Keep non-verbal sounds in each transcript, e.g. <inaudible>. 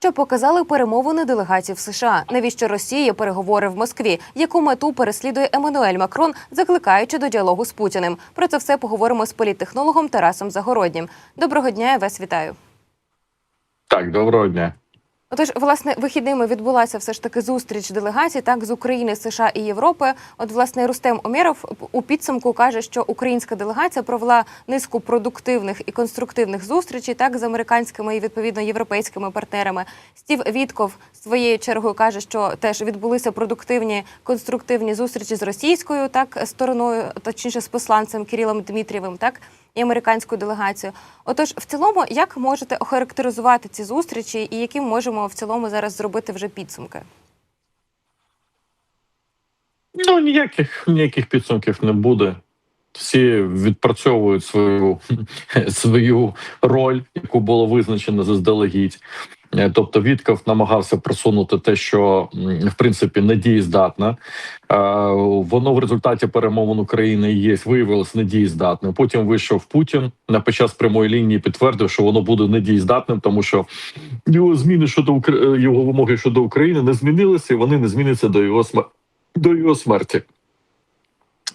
Що показали перемовини делегацій в США? Навіщо Росія переговори в Москві? Яку мету переслідує Еммануель Макрон, закликаючи до діалогу з Путіним? Про це все поговоримо з політтехнологом Тарасом Загороднім. Доброго дня, я вас вітаю. Так, доброго дня. Отож, власне, вихідними відбулася все ж таки зустріч делегацій так з України, США і Європи. От, власне, Рустем Омєров у підсумку каже, що українська делегація провела низку продуктивних і конструктивних зустрічей так з американськими і відповідно європейськими партнерами. Стів Вітков своєю чергою каже, що теж відбулися продуктивні конструктивні зустрічі з російською так стороною, точніше з посланцем Кирилом Дмитрієвим, так і американською делегацією. Отож, в цілому, як можете охарактеризувати ці зустрічі, і які можемо в цілому зараз зробити вже підсумки? Ну ніяких ніяких підсумків не буде. Всі відпрацьовують свою <laughs> свою роль, яку було визначено заздалегідь. Е, Тобто Вітков намагався просунути те, що в принципі недієздатне. Е, Воно в результаті перемовин України є виявилось недієздатним. Потім вийшов Путін на під час прямої лінії, підтвердив, що воно буде недієздатним, тому що його зміни щодо його вимоги щодо України не змінилися, і вони не зміняться до його смерті до його смерті.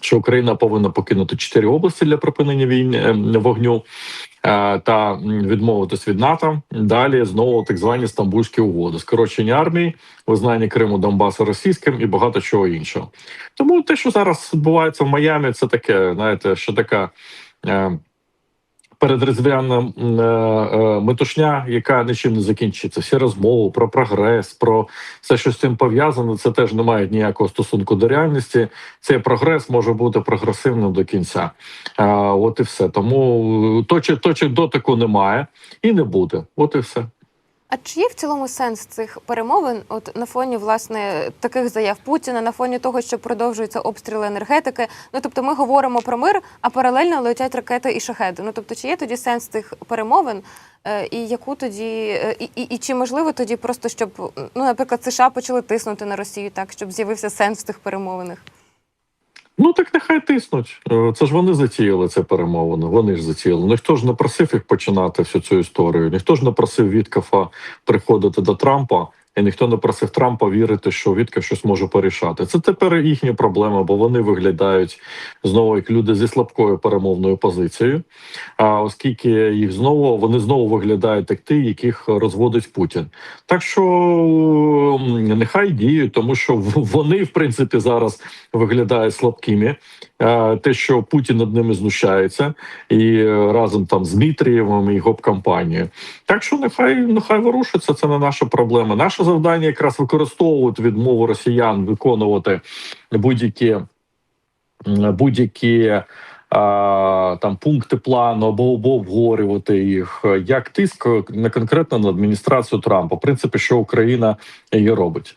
Що Україна повинна покинути чотири області для припинення війни е, вогню е, та відмовитись від НАТО. Далі знову так звані стамбульські угоди, скорочення армії, визнання Криму Донбасу російським і багато чого іншого. Тому те, що зараз відбувається в Майамі, це таке, знаєте, що така. Передрезв'яна е, е, метушня, яка нічим не закінчиться. Всі розмови про прогрес, про все, що з цим пов'язано, це теж не має ніякого стосунку до реальності. Цей прогрес може бути прогресивним до кінця. От і все. Тому е, точок, точок дотику немає і не буде. От і все. А чи є в цілому сенс цих перемовин? От на фоні власне таких заяв Путіна, на фоні того, що продовжуються обстріли енергетики? Ну тобто, ми говоримо про мир, а паралельно летять ракети і шахеди. Ну тобто, чи є тоді сенс цих перемовин? Е, І яку тоді е, і, і, і чи можливо тоді просто щоб ну, наприклад, США почали тиснути на Росію так, щоб з'явився сенс в тих перемовинах? Ну так нехай тиснуть. Е, Це ж вони затіяли це перемовину. Вони ж затіяли. Ніхто ж не просив їх починати всю цю історію. Ніхто ж не просив Віткафа приходити до Трампа, і ніхто не просив Трампа вірити, що Віткаф щось може порішати. Це тепер їхня проблема, бо вони виглядають знову як люди зі слабкою перемовною позицією. А оскільки їх знову вони знову виглядають як ті, яких розводить Путін. Так що нехай діють, тому що вони, в принципі, зараз виглядають слабкими. Е, Те, що Путін над ними знущається, і е, разом там з Дмитрієвим і гоп-компанією. Так що нехай нехай ворушиться. Це не наша проблема. Наше завдання якраз використовувати відмову росіян виконувати будь-які будь-які. Там пункти плану або, обговорювати їх е, як тиск не конкретно на адміністрацію Трампа. В принципі, що Україна її робить.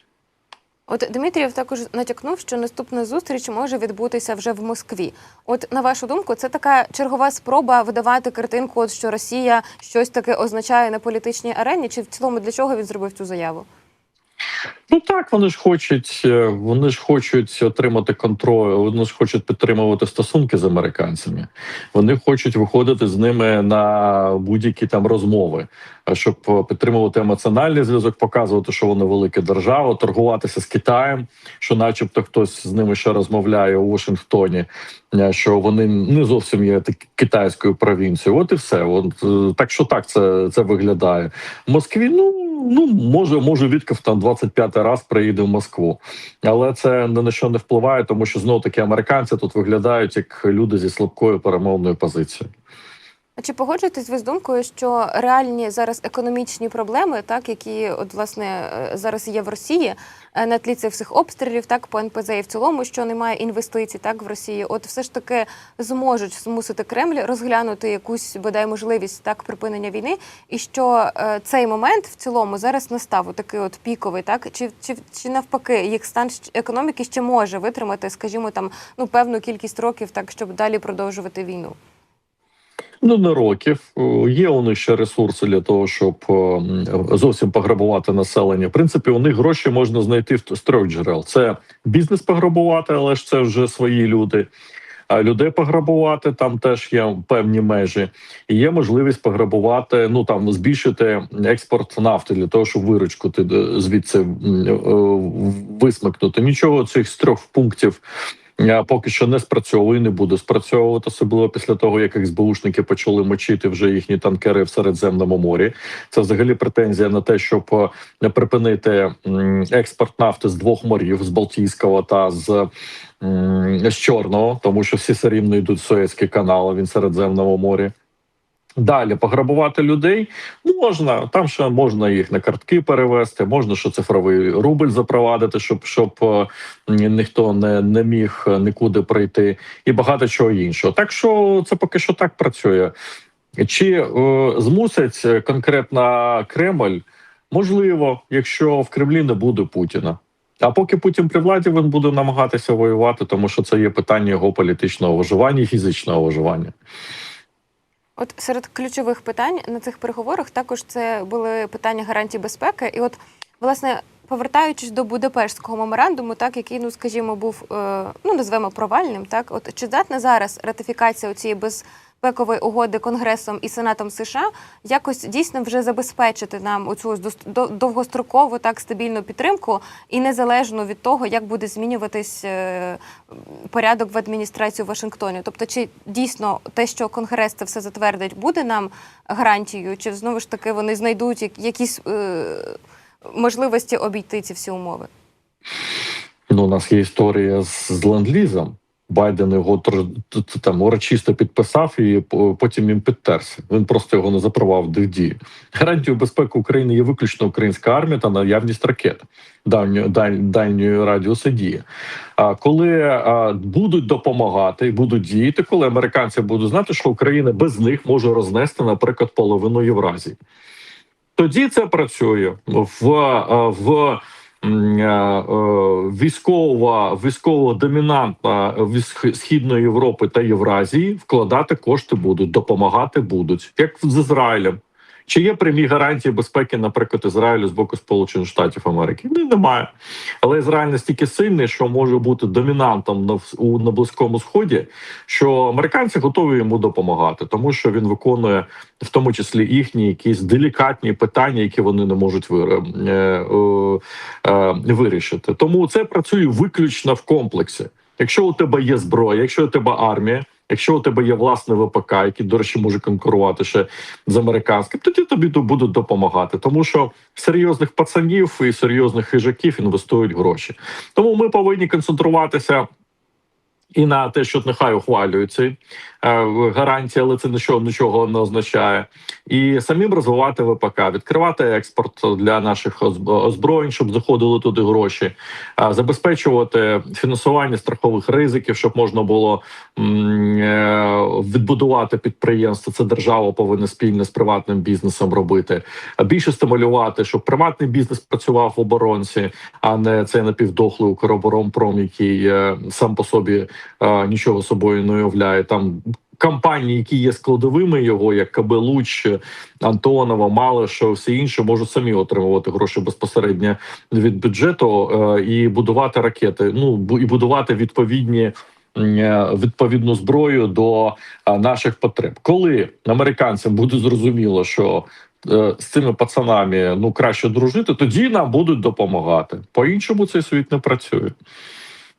От Дмитрієв також натякнув, що наступна зустріч може відбутися вже в Москві. От на вашу думку, це така чергова спроба видавати картинку, от що Росія щось таке означає на політичній арені, чи в цілому для чого він зробив цю заяву? Ну так, вони ж хочуть, е, вони ж хочуть отримати контроль, вони ж хочуть підтримувати стосунки з американцями. Вони хочуть виходити з ними на будь-які там розмови, щоб е, підтримувати емоціональний зв'язок, показувати, що вони велика держава, торгуватися з Китаєм, що, начебто, хтось з ними ще розмовляє у Вашингтоні, е, що вони не зовсім є китайською провінцією. От і все. От так що так це, це виглядає. В Москві, ну ну може, може Вітков там 25 раз приїде в Москву, але це не на що не впливає, тому що знову таки американці тут виглядають як люди зі слабкою перемовною позицією. А чи погоджуєтесь ви з думкою, що реальні зараз економічні проблеми, так які от власне е, зараз є в Росії е, на тлі цих всіх обстрілів, так по НПЗ і в цілому, що немає інвестицій, так в Росії, от все ж таки зможуть змусити Кремль розглянути якусь бодай можливість так припинення війни, і що е, цей момент в цілому зараз настав такий от піковий, так чи, чи, чи навпаки їх стан економіки ще може витримати, скажімо, там ну певну кількість років, так щоб далі продовжувати війну. Ну не років. Є у них ще ресурси для того, щоб зовсім пограбувати населення. В принципі, у них гроші можна знайти з трьох джерел: це бізнес пограбувати, але ж це вже свої люди. а, людей пограбувати. Там теж є певні межі. І є можливість пограбувати. Ну там збільшити експорт нафти для того, щоб виручку ти е, звідси е, висмикнути. Нічого цих з трьох пунктів. Поки що не спрацьовує, не буде спрацьовувати, особливо після того, як СБУшники почали мочити вже їхні танкери в Середземному морі. Це взагалі претензія на те, щоб е, припинити експорт нафти з двох морів з Балтійського та з, з Чорного, тому що всі все рівно йдуть в Суецький канал, він в Середземному морі. Далі пограбувати людей можна. Там ще можна їх на картки перевести, можна що цифровий рубль запровадити, щоб щоб е, ніхто не, не міг е, нікуди прийти, і багато чого іншого. Так що це поки що так працює. Чи е, змусить конкретно Кремль? Можливо, якщо в Кремлі не буде Путіна. А поки Путін при владі він буде намагатися воювати, тому що це є питання його політичного виживання і фізичного виживання. От серед ключових питань на цих переговорах також це були питання гарантій безпеки. І от, власне, повертаючись до Будапештського меморандуму, так який, ну скажімо, був е, ну назвемо провальним, так от чи здатна зараз ратифікація цієї безпекової угоди Конгресом і Сенатом США якось дійсно вже забезпечити нам оцю довгострокову так стабільну підтримку і незалежно від того, як буде змінюватись е, порядок в адміністрації у Вашингтоні. Тобто, чи дійсно те, що Конгрес це все затвердить, буде нам гарантією, чи знову ж таки вони знайдуть якісь е, можливості обійти ці всі умови? Ну, у нас є історія з ленд-лізом. Байден його там урочисто підписав і по- потім їм підтерся. Він просто його не запровадив в дії. Гарантією безпеки України є виключно українська армія та наявність ракет дальньої даль- дальньої радіусу дії. А коли будуть допомагати і будуть діяти, коли американці будуть знати, що Україна без них може рознести, наприклад, половину Євразії. Тоді це працює в, в е, е, військова військово домінантна військ- східної Європи та Євразії вкладати кошти будуть, допомагати будуть, як з Ізраїлем. Чи є прямі гарантії безпеки, наприклад, Ізраїлю з боку Сполучених Штатів Америки? Ні, немає. Але Ізраїль настільки сильний, що може бути домінантом на у на близькому сході, що американці готові йому допомагати, тому що він виконує в тому числі їхні якісь делікатні питання, які вони не можуть вир- е, е, е, вирішити. Тому це працює виключно в комплексі. Якщо у тебе є зброя, якщо у тебе армія, якщо у тебе є власне ВПК, який, до речі, може конкурувати ще з американським, тоді тобі будуть допомагати, тому що серйозних пацанів і серйозних хижаків інвестують гроші. Тому ми повинні концентруватися. І на те, що нехай е, гарантії, але це нічого нічого не означає. І самим розвивати ВПК, відкривати експорт для наших озброєнь, щоб заходили туди гроші, е, забезпечувати фінансування страхових ризиків, щоб можна було е, відбудувати підприємство. Це держава повинна спільно з приватним бізнесом робити. Більше стимулювати, щоб приватний бізнес працював в оборонці, а не цей напівдохлий Укроборонпром, який е, сам по собі е, нічого собою не уявляє. Там компанії, які є складовими його, як КБ Луч, Антонова, Малишев, всі інші можуть самі отримувати гроші безпосередньо від бюджету е, і будувати ракети. Ну і будувати відповідні. е, Відповідну зброю до е, наших потреб, коли американцям буде зрозуміло, що з цими пацанами ну краще дружити, тоді нам будуть допомагати. По іншому цей світ не працює.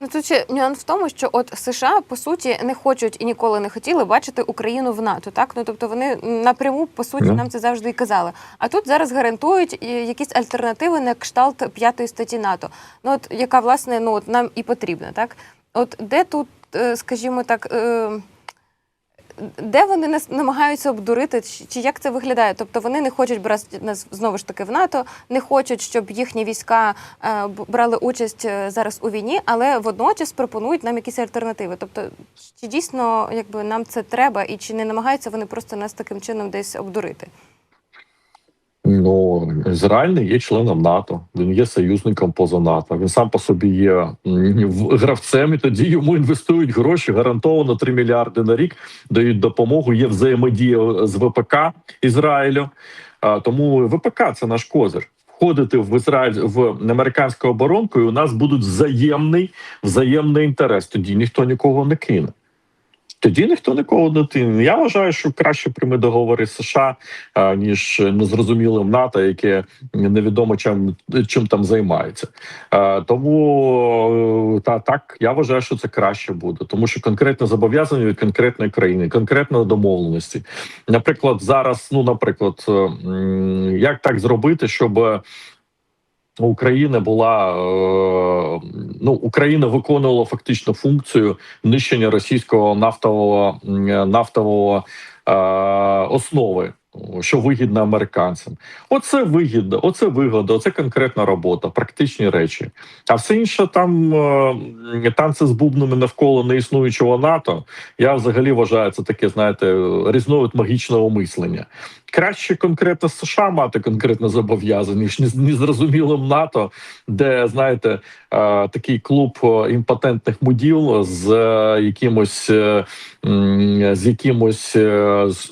Ну тут ще нюанс в тому, що от США по суті не хочуть і ніколи не хотіли бачити Україну в НАТО. Так ну тобто вони напряму по суті Ну. нам це завжди і казали. А тут зараз гарантують якісь альтернативи на кшталт п'ятої статті НАТО. Ну от яка власне ну от нам і потрібна, так от де тут, е, скажімо так. Де вони нас намагаються обдурити, чи- чи як це виглядає? Тобто вони не хочуть брати нас знову ж таки в НАТО, не хочуть, щоб їхні війська е, брали участь е, зараз у війні, але водночас пропонують нам якісь альтернативи. Тобто, чи дійсно якби нам це треба, і чи не намагаються вони просто нас таким чином десь обдурити? Ну Ізраїль не є членом НАТО, він є союзником поза НАТО. Він сам по собі є гравцем, і тоді йому інвестують гроші гарантовано 3 мільярди на рік, дають допомогу. Є взаємодія з ВПК Ізраїлю. Тому ВПК це наш козир. Входити в Ізраїль в американську оборонку, і у нас будуть взаємний взаємний інтерес. Тоді ніхто нікого не кине. Тоді ніхто нікого не тине. Я вважаю, що краще прийме договори США ніж незрозумілим НАТО, яке невідомо чим чим там займається. Тому е, та так я вважаю, що це краще буде, тому що конкретне зобов'язання від конкретної країни, конкретної домовленості. Наприклад, зараз, ну наприклад, як так зробити, щоб Україна була е, ну Україна виконувала фактично функцію нищення російського нафтового нафтового е, основи, що вигідно американцям. Оце вигідно, оце вигода, оце конкретна робота, практичні речі. А все інше там е, танці з бубнами навколо неіснуючого НАТО. Я взагалі вважаю це таке, знаєте, різновид магічного мислення. Краще конкретно США мати конкретне зобов'язання, ніж ні- незрозумілим НАТО, де знаєте е, такий клуб е, імпотентних муділ з е, якимось з якимось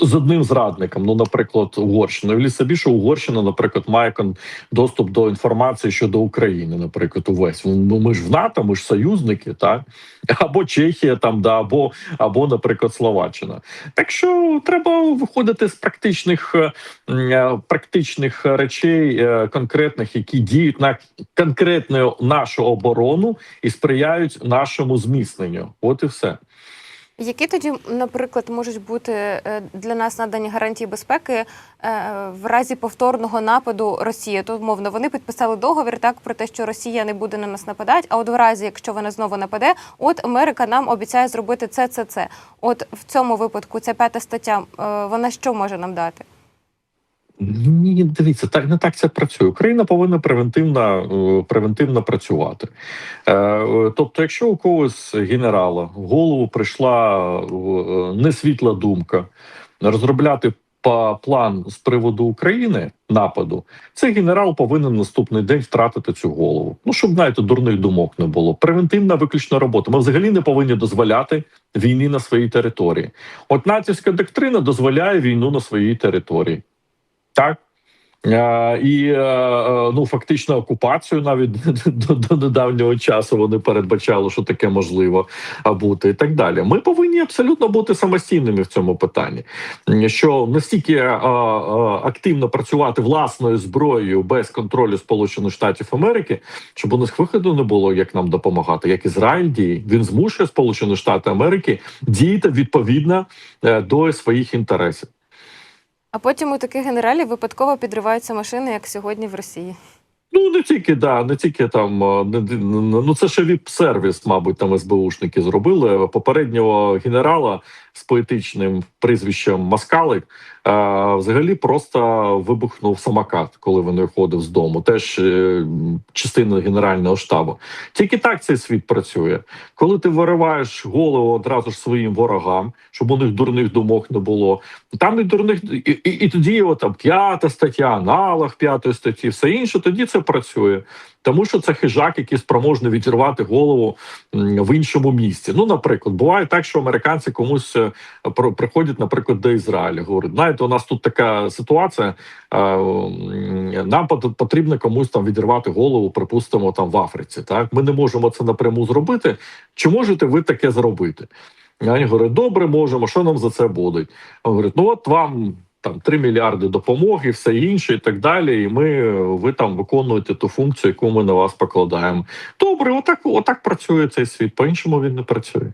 з одним зрадником. Ну, наприклад, Угорщина. Уявіть собі, що Угорщина, наприклад, має доступ до інформації щодо України, наприклад, увесь. Ну ми ж в НАТО, ми ж союзники, так або Чехія там, да, або, або, наприклад, Словаччина. Так що треба виходити з практичних е, е, практичних речей е, конкретних, які діють на конкретну нашу оборону і сприяють нашому зміцненню. От і все. Які тоді, наприклад, можуть бути для нас надані гарантії безпеки в разі повторного нападу Росії? То мовно вони підписали договір так про те, що Росія не буде на нас нападати. А от в разі, якщо вона знову нападе, от Америка нам обіцяє зробити це, це, це. От в цьому випадку ця п'ята стаття, вона що може нам дати? Ні, дивіться, так не так це працює. Україна повинна превентивно, е, превентивно працювати. Е, е, Тобто, якщо у когось генерала в голову прийшла несвітла думка розробляти план з приводу України нападу, цей генерал повинен наступний день втратити цю голову. Ну щоб знаєте, дурних думок не було. Превентивна виключна робота. Ми взагалі не повинні дозволяти війни на своїй території. От натівська доктрина дозволяє війну на своїй території. Так. Е, І е, е, ну фактично окупацію навіть <laughs> до, до недавнього часу вони передбачали, що таке можливо бути, і так далі. Ми повинні абсолютно бути самостійними в цьому питанні. Що настільки е, е, активно працювати власною зброєю без контролю Сполучених Штатів Америки, щоб у них виходу не було, як нам допомагати, як Ізраїль діє. Він змушує Сполучені Штати Америки діяти відповідно до своїх інтересів. А потім у таких генералів випадково підриваються машини, як сьогодні в Росії. Ну не тільки да, не тільки там не ну це ще віп-сервіс, мабуть, там СБУшники зробили. Попереднього генерала з поетичним прізвищем Маскалик взагалі просто вибухнув самокат, коли він виходив з дому. Теж е, частина генерального штабу. Тільки так цей світ працює. Коли ти вириваєш голову одразу ж своїм ворогам, щоб у них дурних думок не було. Там і дурних і, і, і тоді його там п'ята стаття, аналог п'ятої статті, все інше. Тоді це працює, тому що це хижак, який спроможний відірвати голову в іншому місці. Ну, наприклад, буває так, що американці комусь е, приходять, наприклад, до Ізраїля. Говорять, знаєте, у нас тут така ситуація. Нам потрібно комусь там відірвати голову, припустимо, там в Африці. Так, ми не можемо це напряму зробити. Чи можете ви таке зробити? Вони говорять, добре, можемо. Що нам за це буде? Говорять, ну от вам там 3 мільярди допомоги, все інше, і так далі. І ми ви там виконуєте ту функцію, яку ми на вас покладаємо. Добре, отак, отак працює цей світ. По іншому він не працює.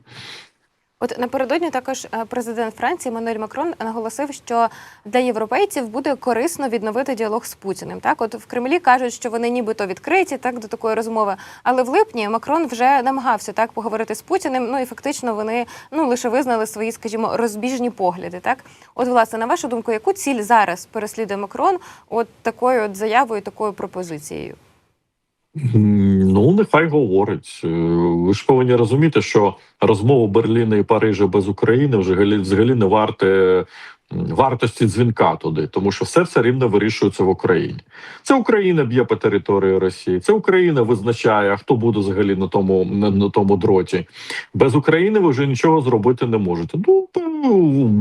От напередодні також е, президент Франції Мануель Макрон наголосив, що для європейців буде корисно відновити діалог з Путіним. Так, от в Кремлі кажуть, що вони нібито відкриті так до такої розмови. Але в липні Макрон вже намагався так поговорити з Путіним. Ну і фактично вони ну лише визнали свої, скажімо, розбіжні погляди. Так, от власне, на вашу думку, яку ціль зараз переслідує Макрон? От такою от заявою, такою пропозицією? Ну, нехай говорить. Е, Ви ж повинні розуміти, що розмова Берліна і Парижа без України взагалі, взагалі не варте вартості дзвінка туди, тому що все все рівно вирішується в Україні. Це Україна б'є по території Росії. Це Україна визначає, хто буде взагалі на тому на тому дроті. Без України ви вже нічого зробити не можете. Ну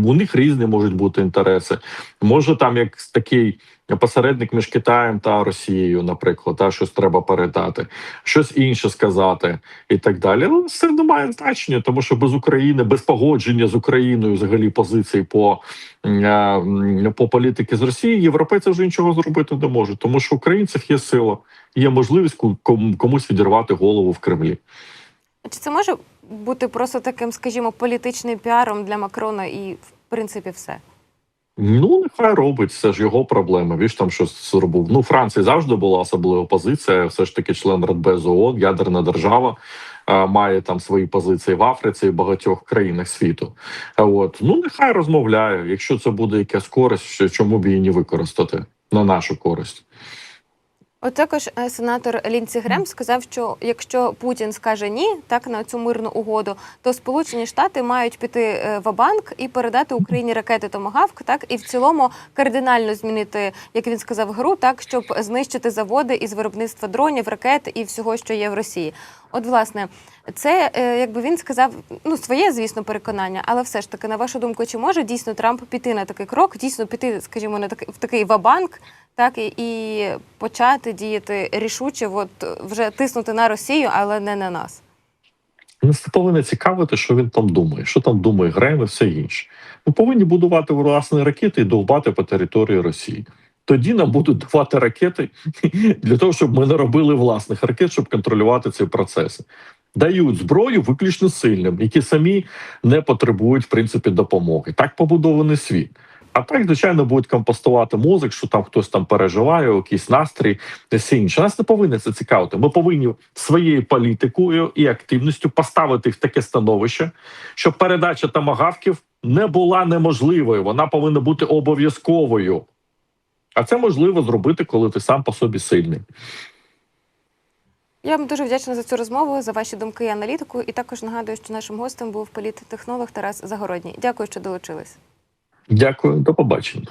у них різні можуть бути інтереси. Може, там як такий посередник між Китаєм та Росією, наприклад, та щось треба передати, щось інше сказати і так далі. Але це не має значення, тому що без України, без погодження з Україною, взагалі позиції по, е, по політики з Росії, європейці вже нічого зробити не можуть, тому що українців є сила, є можливість комусь відірвати голову в Кремлі. Чи це може бути просто таким, скажімо, політичним піаром для Макрона і в принципі все? Ну, нехай робить, це ж його проблема. Він ж там щось зробив. Ну, Франції завжди була особлива позиція. Все ж таки, член Радбезу ООН, ядерна держава, е, має там свої позиції в Африці і в багатьох країнах світу. А От ну нехай розмовляє. Якщо це буде якась користь, чому б її не використати на нашу користь. От також е, сенатор Лінці Грем сказав, що якщо Путін скаже ні, так на цю мирну угоду, то Сполучені Штати мають піти е, в банк і передати Україні ракети Томагавк, так і в цілому кардинально змінити, як він сказав, гру, так щоб знищити заводи із виробництва дронів, ракет і всього, що є в Росії. От, власне, це е, якби він сказав, ну своє, звісно, переконання, але все ж таки, на вашу думку, чи може дійсно Трамп піти на такий крок, дійсно піти, скажімо, на такий в такий вабанк, так і, і почати діяти рішуче, от вже тиснути на Росію, але не на нас. Не повинно цікавити, що він там думає, що там думає Грем і все інше. Ми повинні будувати власні ракети і довбати по території Росії. Тоді нам будуть давати ракети <laughs> для того, щоб ми не робили власних ракет, щоб контролювати ці процеси. Дають зброю виключно сильним, які самі не потребують в принципі допомоги. Так побудований світ. А так, звичайно, будуть компостувати мозок, що там хтось там переживає, якийсь настрій, все інше. Нас не повинно це цікавити. Ми повинні своєю політикою і активністю поставити їх в таке становище, щоб передача тамагавків не була неможливою. Вона повинна бути обов'язковою. А це можливо зробити, коли ти сам по собі сильний. Я вам дуже вдячна за цю розмову, за ваші думки і аналітику. І також нагадую, що нашим гостем був політтехнолог Тарас Загородній. Дякую, що долучились. Дякую, до побачення.